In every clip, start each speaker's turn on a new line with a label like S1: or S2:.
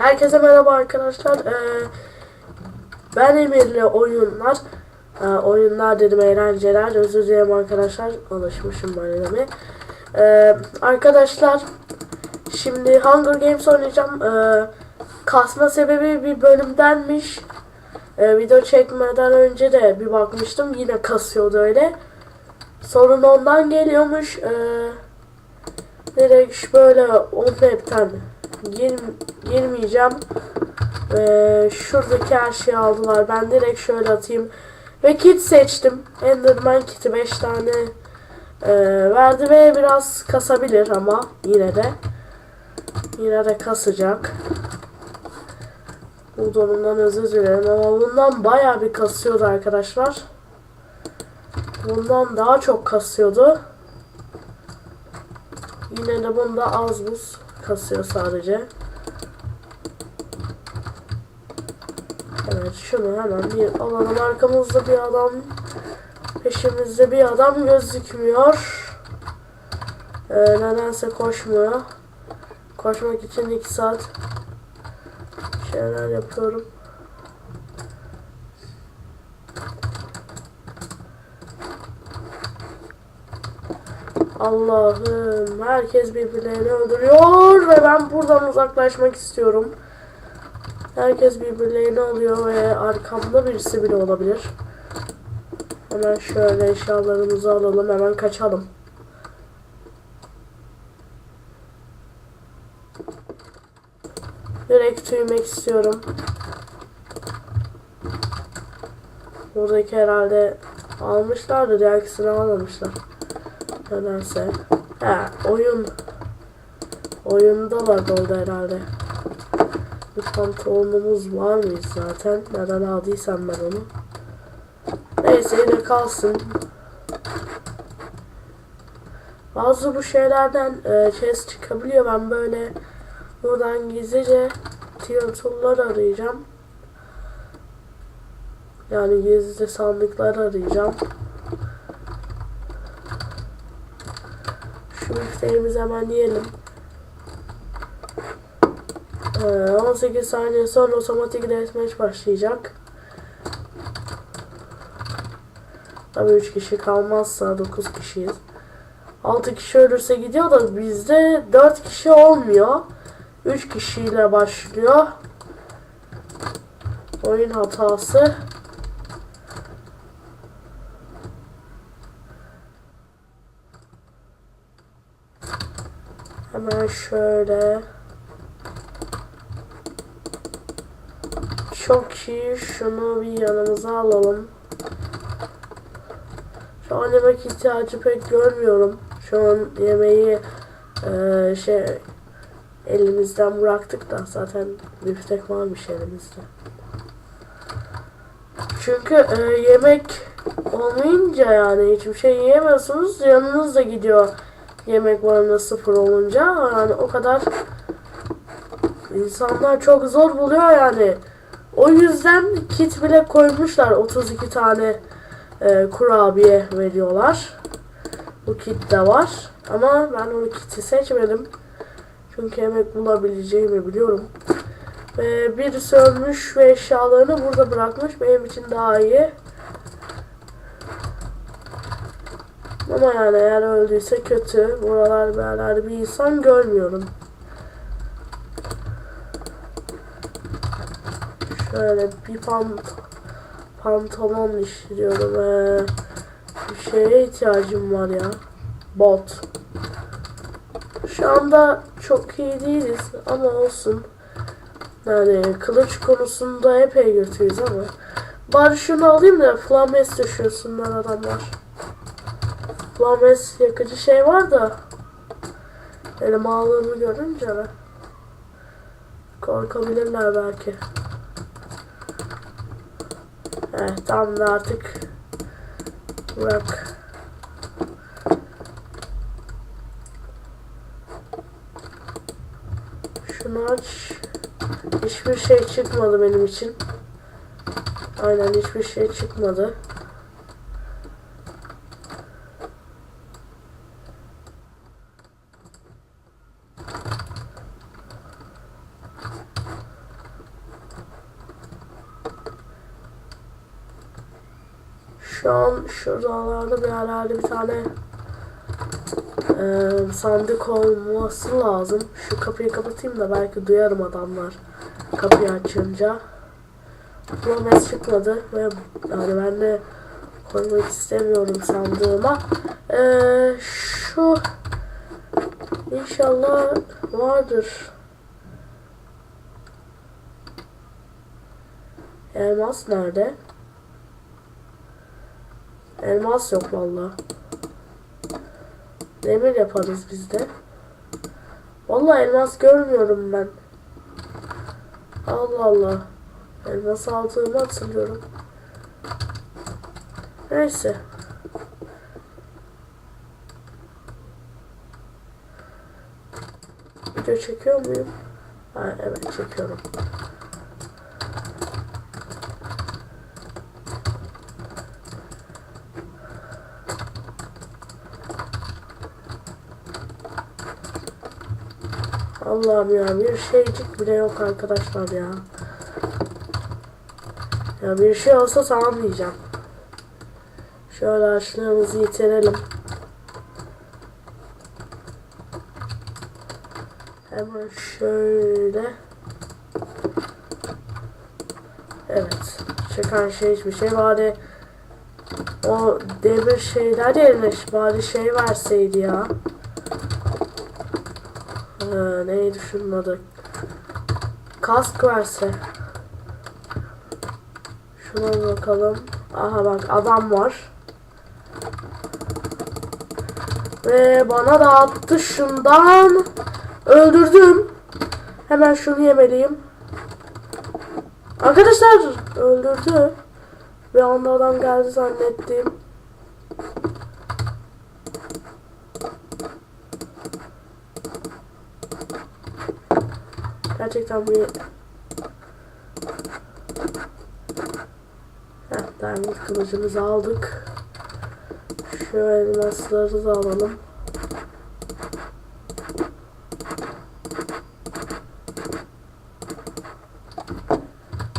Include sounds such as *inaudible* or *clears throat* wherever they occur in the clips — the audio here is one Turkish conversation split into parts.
S1: Herkese merhaba arkadaşlar. Ee, ben Emir'le oyunlar. Ee, oyunlar dedim eğlenceler. Özür dilerim arkadaşlar. Alışmışım böyle. Ee, arkadaşlar şimdi Hunger Games oynayacağım. Ee, kasma sebebi bir bölümdenmiş. Ee, video çekmeden önce de bir bakmıştım. Yine kasıyordu öyle. Sorun ondan geliyormuş. Ee, direkt böyle o map'ten gir, girmeyeceğim. Ee, şuradaki her şeyi aldılar. Ben direkt şöyle atayım. Ve kit seçtim. Enderman kiti 5 tane e, verdi ve biraz kasabilir ama yine de yine de kasacak. Bu durumdan özür dilerim ama bundan bayağı bir kasıyordu arkadaşlar. Bundan daha çok kasıyordu. Yine de bunda az buz kasıyor sadece. Evet şunu hemen bir alalım. Arkamızda bir adam. Peşimizde bir adam gözükmüyor. Ee, nedense koşmuyor. Koşmak için 2 saat şeyler yapıyorum. Allah'ım herkes birbirlerini öldürüyor ve ben buradan uzaklaşmak istiyorum. Herkes birbirlerini alıyor ve arkamda birisi bile olabilir. Hemen şöyle eşyalarımızı alalım hemen kaçalım. Direkt tüymek istiyorum. Buradaki herhalde almışlardı diğer almamışlar. Nedense. He oyun. Oyundalar oldu herhalde. Bir pantolonumuz var mıyız zaten? Neden aldıysam ben onu. Neyse yine kalsın. Bazı bu şeylerden e, chest çıkabiliyor. Ben böyle buradan gizlice tiyatrolar arayacağım. Yani gizli sandıklar arayacağım. Şu bifteğimizi hemen yiyelim. Ee, 18 saniye sonra otomatik deathmatch başlayacak. Tabii 3 kişi kalmazsa 9 kişiyiz. 6 kişi ölürse gidiyor da bizde 4 kişi olmuyor. 3 kişiyle başlıyor. Oyun hatası. Hemen şöyle. Çok iyi. Şunu bir yanımıza alalım. Şu an yemek ihtiyacı pek görmüyorum. Şu an yemeği eee, şey elimizden bıraktık da zaten biftek varmış elimizde. Çünkü eee, yemek olmayınca yani hiçbir şey yiyemiyorsunuz. Yanınız da gidiyor yemek varında sıfır olunca. Yani o kadar insanlar çok zor buluyor yani. O yüzden kit bile koymuşlar. 32 tane e, kurabiye veriyorlar. Bu kit de var. Ama ben o kiti seçmedim. Çünkü yemek bulabileceğimi biliyorum. Ve birisi ölmüş ve eşyalarını burada bırakmış. Benim için daha iyi. Ama yani eğer öldüyse kötü. Buralar yerlerde bir insan görmüyorum. Şöyle bir pant pantolon işliyorum. Ee, bir şeye ihtiyacım var ya. Bot. Şu anda çok iyi değiliz ama olsun. Yani kılıç konusunda epey kötüyüz ama. Bari şunu alayım da flames düşüyorsunlar adamlar. Flames yakıcı şey var da. Elim ağlarını görünce ben. Korkabilirler belki. Evet tamam da artık bırak. Şunu aç. Hiçbir şey çıkmadı benim için. Aynen hiçbir şey çıkmadı. Şu an şuralarda bir yerlerde bir tane e, sandık olması lazım. Şu kapıyı kapatayım da belki duyarım adamlar kapıyı açınca. Ama çıkmadı ve yani ben de koymak istemiyorum sandığıma. E, şu inşallah vardır. Elmas nerede? Elmas yok valla. Demir yaparız biz de. Valla elmas görmüyorum ben. Allah Allah. Elmas aldığımı hatırlıyorum. Neyse. Video çekiyor muyum? Ha, evet çekiyorum. Allah'ım ya bir şeycik bile yok arkadaşlar ya. Ya bir şey olsa diyeceğim. Şöyle açlığımızı yitirelim. Hemen şöyle. Evet. Çıkan şey hiçbir şey bari o demir şeyler yerine bari şey verseydi ya. Şunun adı? Kask verse. Şuna bakalım. Aha bak adam var. Ve bana da attı şundan. Öldürdüm. Hemen şunu yemeliyim. Arkadaşlar öldürdü. Bir anda adam geldi zannettim. Gerçekten bir Heh, diamond kılıcımızı aldık. Şu elmasları da alalım.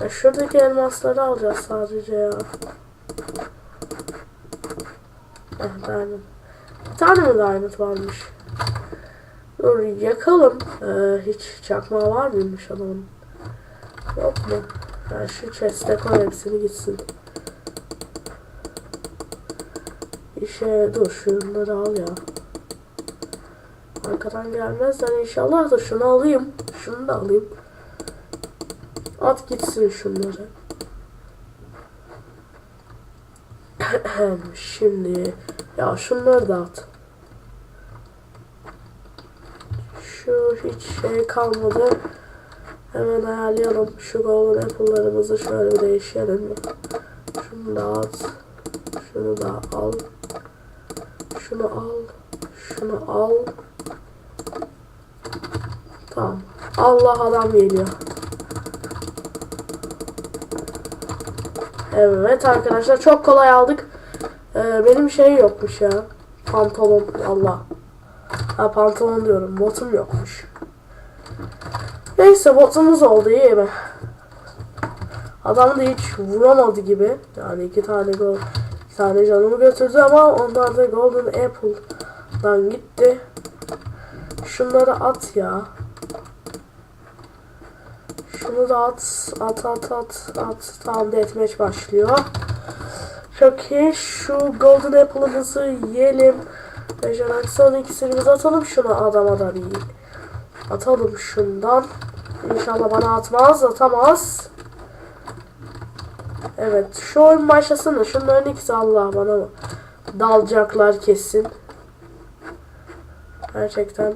S1: Ya şuradaki elmasları alacağız sadece ya. Heh, diamond. Bir tane mi diamond varmış? Dur yakalım. Ee, hiç çakma var mıymış adamın? Yok mu? Ya şu chest'e koy hepsini gitsin. İşe dur şunları al ya. Arkadan gelmezler inşallah da şunu alayım. Şunu da alayım. At gitsin şunları. *clears throat* Şimdi ya şunları da at. Şu hiç şey kalmadı. Hemen ayarlayalım. Şu golden apple'larımızı şöyle değiştirelim. Şunu da at. Şunu da al. Şunu al. Şunu al. Tamam. Allah adam geliyor. Evet arkadaşlar çok kolay aldık. Ee, benim şey yokmuş ya. Pantolon. Allah. Ha pantolon diyorum. Botum yokmuş. Neyse botumuz oldu iyi mi? Adam da hiç vuramadı gibi. Yani iki tane gol, iki tane canımı götürdü ama onlar da Golden Apple'dan gitti. Şunları at ya. Şunu da at, at, at, at, at. Tamam deathmatch başlıyor. Çok iyi. Şu Golden Apple'ımızı yiyelim. Bejerak son ikisini atalım şunu adama da bir atalım şundan. İnşallah bana atmaz, atamaz. Evet, şu oyun başlasın da şunların ikisi Allah bana dalacaklar kesin. Gerçekten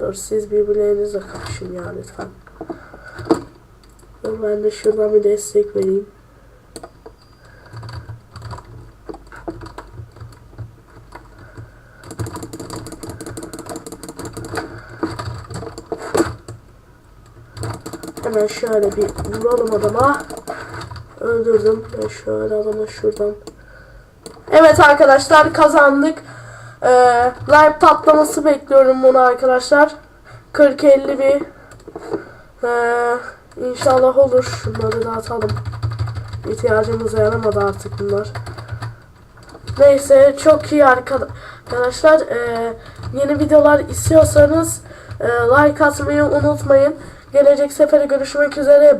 S1: dur siz birbirlerinizle kapışın ya lütfen. Dur ben de şuradan bir destek vereyim. Hemen şöyle bir vuralım adama. Öldürdüm. Ve şöyle adamı şuradan. Evet arkadaşlar kazandık. Ee, live patlaması bekliyorum bunu arkadaşlar. 40-50 bir ee, inşallah olur. Şunları da atalım. İhtiyacımıza yaramadı artık bunlar. Neyse çok iyi arka- arkadaşlar. Ee, yeni videolar istiyorsanız e, like atmayı unutmayın. Gelecek sefere görüşmek üzere.